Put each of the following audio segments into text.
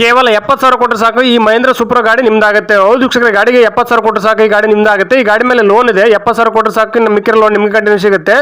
ಕೇವಲ ಎಪ್ಪತ್ತು ಸಾವಿರ ಕೊಟ್ಟರೆ ಸಾಕು, ಈ ಮಹೇಂದ್ರ ಸೂಪರ್ ಗಾಡಿ ನಿಮ್ದಾಗುತ್ತೆ. ಹೌದು ಶಿಕ್ಷಕರ ಗಾಡಿಗೆ ಎಪ್ಪತ್ತು ಸಾವಿರ ಕೊಟ್ಟರೆ ಸಾಕು, ಈ ಗಾಡಿ ನಿಮ್ದಾಗುತ್ತೆ. ಈ ಗಾಡಿ ಮೇಲೆ ಲೋನ್ ಇದೆ, ಎಪ್ಪತ್ತು ಸಾವಿರ ಕೊಟ್ಟರೆ ಸಾಕು, ಮಿಕ್ಕಿರೋ ಲೋನ್ ನಿಮಗೆ ಕಂಟಿನ್ಯೂ ಸಿಗುತ್ತೆ.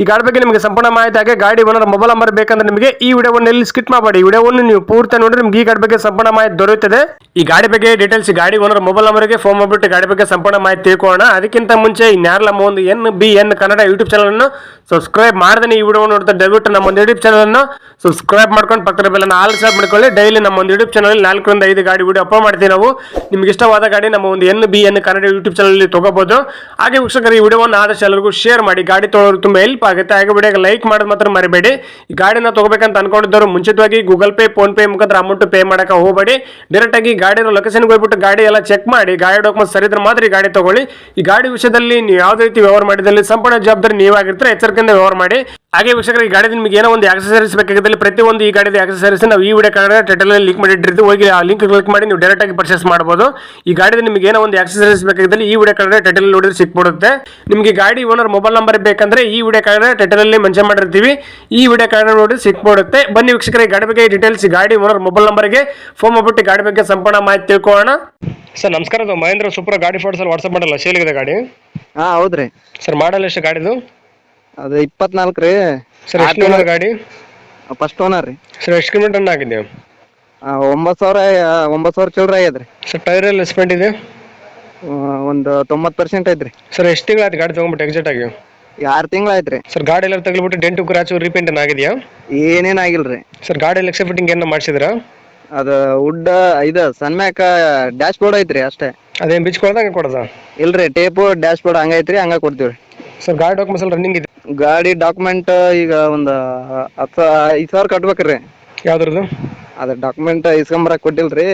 ಈ ಗಾಡಿ ಬಗ್ಗೆ ನಿಮಗೆ ಸಂಪೂರ್ಣ ಮಾಹಿತಿ ಹಾಗೆ ಗಾಡಿ ಓನರ್ ಮೊಬೈಲ್ ನಂಬರ್ ಬೇಕಂದ್ರೆ ನಿಮಗೆ ಈ ವಿಡಿಯೋವನ್ನು ಎಲ್ಲಿ ಸ್ಕಿಟ್ ಮಾಡಬೇಡಿ. ವಿಡಿಯೋವನ್ನು ನೀವು ಪೂರ್ತಿ ನೋಡಿ ನಿಮಗೆ ಈ ಗಾಡಿ ಬಗ್ಗೆ ಸಂಪೂರ್ಣ ಮಾಹಿತಿ ದೊರೆಯುತ್ತದೆ. ಈ ಗಾಡಿ ಬಗ್ಗೆ ಡೀಟೇಲ್ಸ್ ಗಾಡಿ ಓನರ್ ಮೊಬೈಲ್ ನಂಬರ್ಗೆ ಫೋನ್ ಮಾಡಿಬಿಟ್ಟು ಗಾಡಿ ಬಗ್ಗೆ ಸಂಪೂರ್ಣ ಮಾಹಿತಿ ತಿಳ್ಕೊಳ್ಳೋಣ. ಅದಕ್ಕಿಂತ ಮುಂಚೆ ನಮ್ಮ ಒಂದು N B N Kannada YouTube channel ಅನ್ನು ಸಬ್ಸ್ಕ್ರೈಬ್ ಮಾಡ್ದೇ ಈ ವಿಡಿಯೋ ನೋಡ್ತಾ ದಯವಿಟ್ಟು ನಮ್ಮ ಒಂದು ಯೂಟ್ಯೂಬ್ ಚಾನಲ್ ಅನ್ನು ಸಬ್ಸ್ಕ್ರೈಬ್ ಮಾಡ್ಕೊಂಡು ಪಕ್ಕದ ಬೆಲ್ಲ ಆಲ್ ಸಬ್ ಮಾಡ್ಕೊಳ್ಳಿ. ಡೈಲಿ ನಮ್ಮ ಒಂದು ಯೂಟ್ಯೂಬ್ ಚಾನಲ್ ನಾಲ್ಕರಿಂದ ಐದು ಗಾಡಿ ವಿಡಿಯೋ ಅಪ್ಲೋಡ್ ಮಾಡ್ತೀವಿ ನಾವು. ನಿಮ್ಗೆ ಇಷ್ಟವಾದ ಗಾಡಿ ನಮ್ಮ ಒಂದು N B N Kannada YouTube channel ತಗೋಬಹುದು ಹಾಗೆ ವೀಕ್ಷಕರು, ಈ ವಿಡಿಯೋವನ್ನು ಆದಷ್ಟು ಎಲ್ಲರಿಗೂ ಶೇರ್ ಮಾಡಿ. ಗಾಡಿ ತೊಗೊಳೋರು ತುಂಬ ಹೆಲ್ಪ್ ಆಗುತ್ತೆ. ಹಾಗೆ ವಿಡಿಯೋಗೆ ಲೈಕ್ ಮಾಡೋದು ಮಾತ್ರ ಮರಿಬೇಡಿ. ಈ ಗಾಡಿನ ತಗೋಬೇಕಂತ ಅನ್ಕೊಂಡಿದ್ದವರು ಮುಂಚಿತವಾಗಿ ಗೂಗಲ್ ಪೇ ಫೋನ್ ಪೇ ಮುಖಾಂತರ ಅಮೌಂಟ್ ಪೇ ಮಾಡಕ್ಕೆ ಹೋಗಬೇಡಿ. ಡೈರೆಕ್ಟ್ ಆಗಿ ಗಾಡಿನ ಲೊಕೇಶನ್ಗೆ ಹೋಗ್ಬಿಟ್ಟು ಗಾಡಿ ಎಲ್ಲ ಚೆಕ್ ಮಾಡಿ, ಗಾಡಿ ಡಾಕ್ಯುಮೆಂಟ್ ಸರಿ ಇದ್ರೆ ಮಾತ್ರ ಈ ಗಾಡಿ ತಗೊಳ್ಳಿ. ಈ ಗಾಡಿ ವಿಷಯದಲ್ಲಿ ನೀವು ಯಾವುದೇ ರೀತಿ ವ್ಯವಹಾರ ಮಾಡಿದಲ್ಲಿ ಸಂಪೂರ್ಣ ಜವಾಬ್ದಾರಿ ನೀವಾಗಿರ್ತಾರೆ, ಎಚ್ಚರಿಕೆಯಿಂದ ವ್ಯವಹಾರ ಮಾಡಿ. ಹಾಗೆ ವೀಕ್ಷಕರು ಈ ಗಾಡಿ ನಿಮಗೆ ಏನೋ ಒಂದು ಆಕ್ಸಸರೀಸ್ ಬೇಕಾಗಿದ್ದಲ್ಲಿ ಪ್ರತಿಯೊಂದು ಈ ಗಾಡಿದ ಆಕ್ಸಸರೀಸ್ ನಾವು ಈ ವಿಡಿಯೋ ಕಾರ್ಡ್ ಟೈಟಲ್ ಲಿಂಕ್ ಮಾಡಿಟ್ಟಿರ್ತೀವಿ. ಹೋಗಿ ಆ ಲಿಂಕ್ ಕ್ಲಿಕ್ ಮಾಡಿ ನೀವು ಡೈರೆಕ್ಟ್ ಆಗಿ ಪರ್ಚೇಸ್ ಮಾಡಬಹುದು ಈ ಗಾಡಿದ ನಿಮಗೆ ಏನೋ ಒಂದು ಆಕ್ಸಸರೀಸ್ ಬೇಕಾಗಿದ್ದಲ್ಲಿ ಈ ವಿಡಿಯೋ ಕಾರ್ಡ್ ಟೈಟಲ್ ನೋಡಿದ್ರೆ ಸಿಕ್ಬಿಡುತ್ತೆ. ನಿಮಗೆ ಗಾಡಿ ಓನರ್ ಮೊಬೈಲ್ ನಂಬರ್ ಬೇಕಂದ್ರೆ ಈ ವಿಡಿಯೋ ಕಾರ್ಡ್ ಟೈಟಲ್ ಅಲ್ಲಿ ಮೆನ್ಷನ್ ಮಾಡಿರ್ತೀವಿ. ಈ ವಿಡಿಯೋ ಕಾರ್ಡ್ ನೋಡಿದ್ರೆ ಸಿಕ್ಬಿಡುತ್ತೆ. ಬನ್ನಿ ವೀಕ್ಷಕರ ಈ ಗಾಡಿ ಬಗ್ಗೆ ಡೀಟೇಲ್ಸ್ ಗಾಡಿ ಓನರ್ ಮೊಬೈಲ್ ನಂಬರ್ಗೆ ಫೋನ್ ಮಾಡ್ಬಿಟ್ಟು ಗಾಡಿ ಬಗ್ಗೆ ಸಂಪೂರ್ಣ ಮಾಹಿತಿ ತಿಳ್ಕೊಳ್ಳೋಣ. ಸರ್ ನಮಸ್ಕಾರ. ಅದು ಮಹೇಂದ್ರ ಸೂಪರ್ ಗಾಡಿ ಫೋಟೋಸ್ ಅಲ್ಲಿ ವಾಟ್ಸಪ್ ಮಾಡಲ್ಲ ಇದೆ ಗಾಡಿ? ಹಾ ಹೌದ್ರಿ. ಸರ್ ಮಾಡಲ್ಲ ಎಷ್ಟು ಗಾಡಿದು? ಅದು ಇಪ್ಪತ್ನಾಲ್ಕು ರೀ. ಸರ್ ಎಷ್ಟು ಗಾಡಿ? ಫಸ್ಟ್ ಓನರ್ ರೀ. ಸರ್ ಎಷ್ಟು ಕಿಲೋಮೀಟರ್ ರನ್ ಆಗಿದೆ? ಆ, ಒಂಬತ್ತು ಸಾವಿರ ಒಂಬತ್ತು ಸಾವಿರ ಚಿಲ್ಲರೆ ಆಗ್ಯದ್ರಿ ಸರ್ ಟೈರ್ ಎಲ್ಲ ಸ್ಪೆಂಡ್ ಇದೆ? ಒಂದು ತೊಂಬತ್ತು ಪರ್ಸೆಂಟ್ ಐತ್ರಿ. ಸರ್ ಎಷ್ಟು ತಿಂಗಳಾಯ್ತು ಗಾಡಿ ತೊಗೊಂಬಿಟ್ಟು ಎಕ್ಸಾಕ್ಟ್ ಆಗಿ? ಆರು ತಿಂಗಳು ಆಯ್ತ್ರಿ ಸರ್ ಗಾಡಿ ಎಲ್ಲ ತಗ್ಲಿಬಿಟ್ಟು ಡೆಂಟು ಕ್ರಾಚು ರೀಪೇಂಟ್ ಆಗಿದೆಯಾ? ಏನೇನ್ ಆಗಿಲ್ರಿ ಸರ್ ಗಾಡಿ ಎಲ್ಲ ಎಕ್ಸೆಪ್ಟ್ ಫಿಟ್ಟಿಂಗ್ ಏನು ಮಾಡಿಸಿದ್ರಾ? ಅದು ವುಡ್ ಇದು ಸನ್ಮ್ಯಾಕ ಡ್ಯಾಶ್ ಬೋರ್ಡ್ ಐತ್ರಿ ಅಷ್ಟೇ. ಅದೇನ್ ಬಿಚ್ ಕೊಡ್ದಂಗೆ ಕೊಡೋದಾ? ಇಲ್ರಿ ಟೇಪು ಡ್ಯಾಶ್ ಬೋರ್ಡ್ ಹಂಗೈತ್ರಿ ಹಂಗ ಕೊಡ್ತೀವಿ ಸರ್ ಗಾಡಿ ಡಾಕ್ಯುಮೆಂಟ್ಸ್ ಎಲ್ಲ ರನ್ನಿಂಗ್ ಇದೆ? ಗಾಡಿ ಡಾಕ್ಯುಮೆಂಟ್ ಈಗ ಒಂದು ಹತ್ತು ಐದು ಸಾವಿರ ಕಟ್ಬೇಕ್ರಿ. ಯಾವ್ದ್ರದ್ದು? ಅದು ಡಾಕ್ಯುಮೆಂಟ್ ಕೊಟ್ಟಿಲ್ಲ ರೀ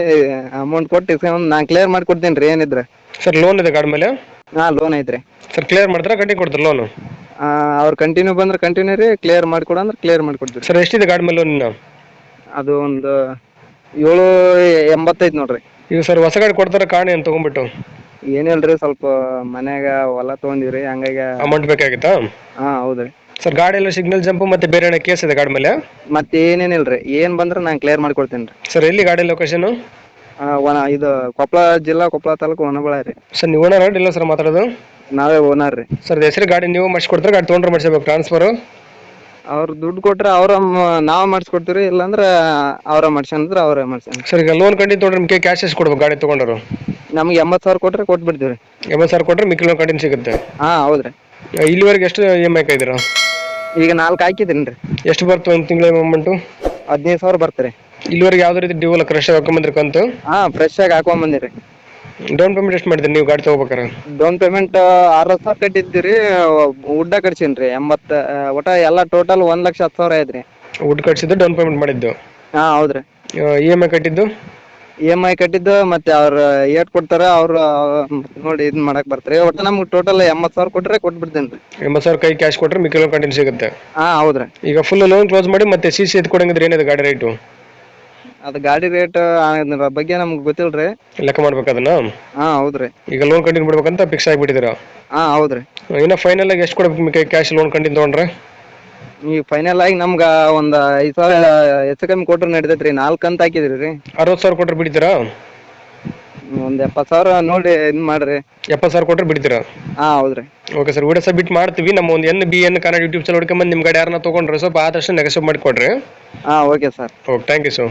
ಅಮೌಂಟ್ ಕೊಟ್ಟು ಇಸ್ಕೊಂಡ್ ನಾ ಕ್ಲಿಯರ್ ಮಾಡಿ ಕೊಡ್ತೀನಿ ರೀ ಏನಿದ್ರೆ. ಸರ್ ಲೋನ್ ಇದೆ ಗಾಡಿ ಮೇಲೆ? ಹಾ ಲೋನ್ ಐತ್ರಿ. ಸರ್ ಕ್ಲಿಯರ್ ಮಾಡಿದ್ರೆ ಕಟ್ಟಿ ಕೊಡ್ತಾರೆ ಲೋನು ಆ, ಅವ್ರು ಕಂಟಿನ್ಯೂ ಬಂದ್ರೆ ಕಂಟಿನ್ಯೂ ರೀ ಕ್ಲಿಯರ್ ಮಾಡಿಕೊಡು ಅಂದ್ರೆ ಕ್ಲಿಯರ್ ಮಾಡಿಕೊಡ್ತೀವಿ ಸರ್ ಎಷ್ಟಿದೆ ಗಾಡಿ ಮೇಲೆ ಲೋನ್ ಅದು ಒಂದು ಏಳು ಎಂಬತ್ತೈದು ನೋಡ್ರಿ. ಈಗ ಸರ್ ಹೊಸ ಗಾಡಿ ಕೊಡ್ತಾರೆ ಕಾಣಿ ಅಂತ ತೊಗೊಂಬಿಟ್ಟು. ಏನಿಲ್ರಿ ಸ್ವಲ್ಪ ಮನ್ಯಾಗ ಹೊಲ ತಗೊಂಡಿವ್ರಿ ಹಂಗಾಗಿ ಅಮೌಂಟ್ ಬೇಕಾಗಿತ್ತಾ? ಹಾ ಹೌದ್ರಿ. ಸರ್ ಗಾಡಿ ಎಲ್ಲ ಸಿಗ್ನಲ್ ಜಂಪ್ ಮತ್ತೆ ಬೇರೆ ಏನೋ ಕೇಸ್ ಇದೆ ಗಾಡಿ ಮೇಲೆ? ಮತ್ತೆ ಏನೇನಿಲ್ರಿ ಏನ್ ಬಂದ್ರ ನಾನು ಕ್ಲಿಯರ್ ಮಾಡ್ಕೊಡ್ತೀನಿ ರೀ. ಸರ್ ಎಲ್ಲಿ ಗಾಡಿ ಲೊಕೇಶನ್ ವನ ಇದು ಕೊಪ್ಪಳ ಜಿಲ್ಲಾ ಕೊಪ್ಪಳ ತಾಲೂಕು ಹೊನಬಳ ರೀ. ಸರ್ ನೀವು ಓನರ್ ಇಲ್ಲ ಸರ್ ಮಾತಾಡೋದು? ನಾವೇ ಓನರ್ ರೀ. ಸರ್ ಹೆಸರು ಗಾಡಿ ನೀವು ಮಾಡಿಸ್ಕೊಡ್ತಾರೆ ಗಾಡಿ ತೊಗೊಂಡ್ರೆ ಮಾಡಿಸ್ಬೇಕು ಟ್ರಾನ್ಸ್ಫರ್ ಅವ್ರ ದುಡ್ಡು ಕೊಟ್ರೆ ಅವ್ರ ನಾವ್ ಮಾಡಿಸ್ಕೊಡ್ತೀವಿ ಇಲ್ಲಾಂದ್ರೆ ಅವ್ರ ಮಾಡ್ಸ್ಕೊಂಡ್ರೆ ಅವ್ರ ಮಾಡ್ಸ್ಕೊಂಡ್ರಿ ಸರ್ ಈಗ ಲೋನ್ ಕಂಡಿ ತೊಗೊಂಡ್ರೆ ನಿಮಗೆ ಕ್ಯಾಶ್ ಎಷ್ಟು ಕೊಡ್ಬೇಕು ಗಾಡಿ ತೊಗೊಂಡರು? ನಮ್ಗೆ ಎಂಬತ್ತು ಸಾವಿರ ಕೊಟ್ರೆ ಕೊಟ್ಬಿಡ್ತೀವಿ ಎಂಬತ್ತು ಸಾವಿರ ಕೊಟ್ಟರೆ ಮಿಕ್ಕಿಲೋ ಕಡಿಮೆ ಸಿಗುತ್ತೆ. ಹಾ ಹೌದ್ರಿ. ಇಲ್ಲಿವರೆಗೆ ಎಷ್ಟು ಇ ಎಂ ಐ ಕಾಯ್ದಿರಾ ಈಗ ನಾಲ್ಕು ಹಾಕಿದ್ದೀನಿ ರೀ ಎಷ್ಟು ಬರ್ತು ಒಂದು ತಿಂಗಳ ಅಮೌಂಟು ಹದಿನೈದು ಸಾವಿರ ಬರ್ತೀರಿ ಇಲ್ಲಿವರೆಗೆ ಯಾವುದೇ ರೀತಿ ಡ್ಯೂ ಅಲ್ಲ ಕ್ರಶ್ ಹಾಕೊಂಬಂದ್ರೆ ಕಂತು? ಹಾ ಫ್ರೆಶ್ ಆಗಿ ಹಾಕೊಂಡ್ ಬಂದಿರಿ. ಡೌನ್ ಪೇಮೆಂಟ್ ಎಷ್ಟು ಮಾಡಿದ್ರಿ ನೀವು ಗಾಡಿ ತಗೋಬೇಕಾರೆ? ಡೌನ್ ಪೇಮೆಂಟ್ ಅರವತ್ತು ಸಾವಿರ ಕಟ್ಟಿದ್ದೀರಿ ಉಡ್ಡ ಕಟ್ಸೀನಿ ರೀ ಎಂಬತ್ತು ಒಟ ಎಲ್ಲ ಟೋಟಲ್ ಒಂದ್ ಲಕ್ಷ ಹತ್ತು ಸಾವಿರ ಐತ್ರಿ ವುಡ್ ಕಟ್ಸಿದ್ದು ಡೌನ್ ಪೇಮೆಂಟ್ ಮಾಡಿದ್ದು? ಹಾ ಹೌದ್ರಿ. ಇ ಎಂ ಐ ಕಟ್ಟಿದ್ದು? ಇ ಎಂ ಐ ಕಟ್ಟಿದ್ದು ಮತ್ತೆ ಅವ್ರ ಏಟ್ ಕೊಡ್ತಾರ ಅವ್ರ ನೋಡಿ ಇದ್ ಮಾಡಕ್ ಬರ್ತಾರೆ. ಒಟ್ಟ ನಮ್ಗೆ ಟೋಟಲ್ ಎಂಬತ್ತು ಸಾವಿರ ಕೊಟ್ರೆ ಕೊಟ್ಬಿಡ್ತೇನೆ ರೀ. ಎಂಬತ್ತು ಸಾವಿರ ಕೈ ಕ್ಯಾಶ್ ಕೊಟ್ಟರೆ ಮಿಕ್ಕಿ ಲೋನ್ ಕಂಟಿನ್ಯೂ ಸಿಗುತ್ತೆ. ಹಾ ಹೌದ್ರಿ ಈಗ ಫುಲ್ ಲೋನ್ ಕ್ಲೋಸ್ ಮಾಡಿ ಮತ್ತೆ ಸಿ ಸಿ ಎತ್ಕೊಡಂಗಿದ್ರೆ ಏನಿದೆ ಗಾಡಿ ರೇಟು ಅದು ಗಾಡಿ ರೇಟ್ ಬಗ್ಗೆ ನಮ್ಗೆ ಗೊತ್ತಿಲ್ರಿ ಲೆಕ್ಕ ಮಾಡ್ಬೇಕು ಅದನ್ನ? ಹಾ ಹೌದ್ರಿ ಈಗ ಲೋನ್ ಕಂಟಿನ್ಯೂ ಬಿಡ್ಬೇಕಂತ ಫಿಕ್ಸ್ ಆಗಿಬಿಟ್ಟಿದ್ದೀರಾ? ಹಾ ಹೌದ್ರಿ ಇನ್ನು ಫೈನಲ್ ಆಗಿ ಎಷ್ಟು ಕೊಡ್ಬೇಕು ಮಿಕ್ಕಿ ಕ್ಯಾಶ್ ಲೋನ್ ಕಂಟಿನ್ಯೂ ತೊಗೊಂಡ್ರೆ? ಈಗ ಫೈನಲ್ ಆಗಿ ನಮ್ಗ ಒಂದ್ ಐದ್ ಸಾವಿರ ಹೆಚ್ಚು ಕಮ್ಮಿ ಕೊಟ್ರೆ ನಡಿತೈತ್ರಿ. ನಾಲ್ಕು ಅಂತ ಹಾಕಿದ್ರಿ ರೀ. ಅರವತ್ತು ಸಾವಿರ ಕೊಟ್ಟರೆ ಬಿಡ್ತೀರಾ? ಒಂದ್ ಎಪ್ಪತ್ತು ಸಾವಿರ ನೋಡಿ ಇದ್ ಮಾಡ್ರಿ. ಎಪ್ಪತ್ತು ಸಾವಿರ ಕೊಟ್ಟರೆ ಬಿಡ್ತೀರಾ? ಹಾ ಹೌದ್ರಿ ಓಕೆ ಸರ್ ವಿಡಿಯೋ ಸಬ್ಮಿಟ್ ಮಾಡ್ತೀವಿ. ನಮ್ಮ ಒಂದು N B N Kannada YouTube channel ಹುಡ್ಕೊಂಬಂದು ನಿಮ್ಮ ಗಾಡಿ ಯಾರನ್ನ ತೊಗೊಂಡ್ರೆ ಸ್ವಲ್ಪ ಆದಷ್ಟು ನೆಗೆಸಿವ್ ಮಾಡಿಕೊಡ್ರಿ. ಹಾ okay sir. Okay thank you sir